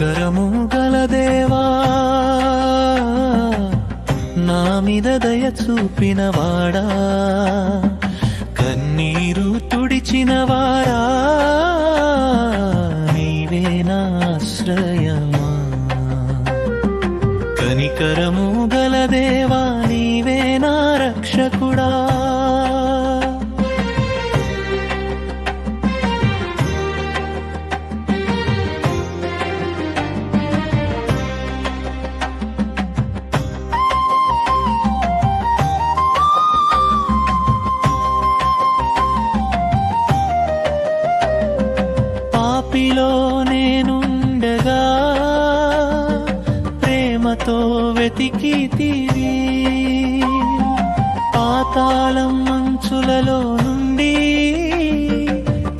కనికరము గలదేవా నా మీద దయ చూపినవాడా కన్నీరు తుడిచినవాడా నీవే నాశ్రయమా కనికరము గలదేవా నీవే నా రక్షకుడా? పాపిలో నేనుండగా ప్రేమతో వెతికితివి పాతాళం మంచులలో నుండి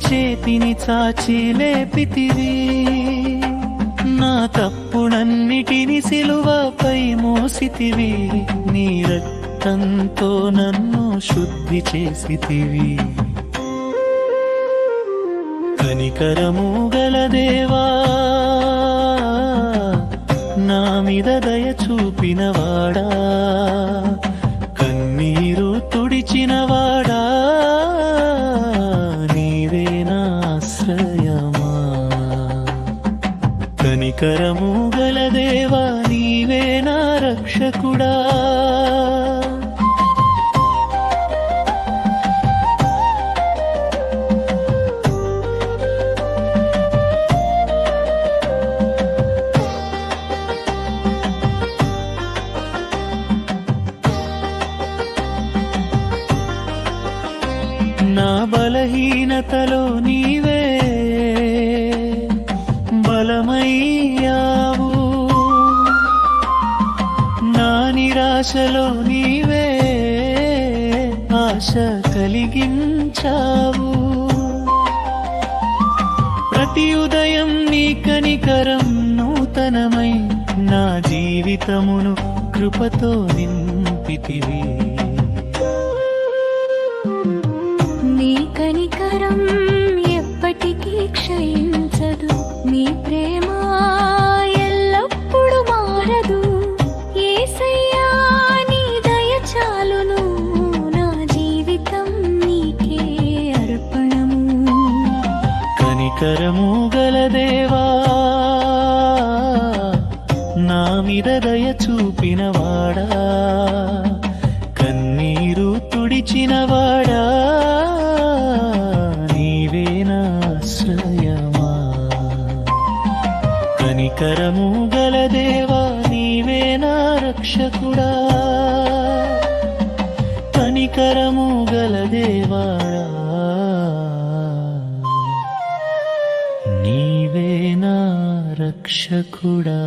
చేతిని చాచి లేపితివి నా తప్పునన్నిటిని సిలువపై మోసితివి. నీ రక్తంతో నన్ను శుద్ధి చేసితివి. కనికరము గల దేవా నా మీద దయ చూపినవాడా కన్నీరు తుడిచినవాడా నీవే నా ఆశ్రయమా. కనికరము గల దేవా నీవే నా రక్షకుడా. నా బలహీనతలో నీవే బలమయ్యావు. నా నిరాశలో నీవే ఆశ కలిగించావు. ప్రతి ఉదయం నీ కనికరం నూతనమై నా జీవితమును కృపతో నింపితివి. కనికరం ఎప్పటికీ క్షయించదు. నీ ప్రేమ ఎల్లప్పుడూ మారదు. ఏసయ్యా నీ దయ చాలును. నా జీవితం నీకే అర్పణము. కనికరము గల దేవా నా మీద దయ చూపినవాడా కన్నీరు తుడిచినవాడా కనికరము గల దేవా నీవే నా రక్షకుడా. కనికరము గల దేవాడా నీవే నా రక్షకుడా.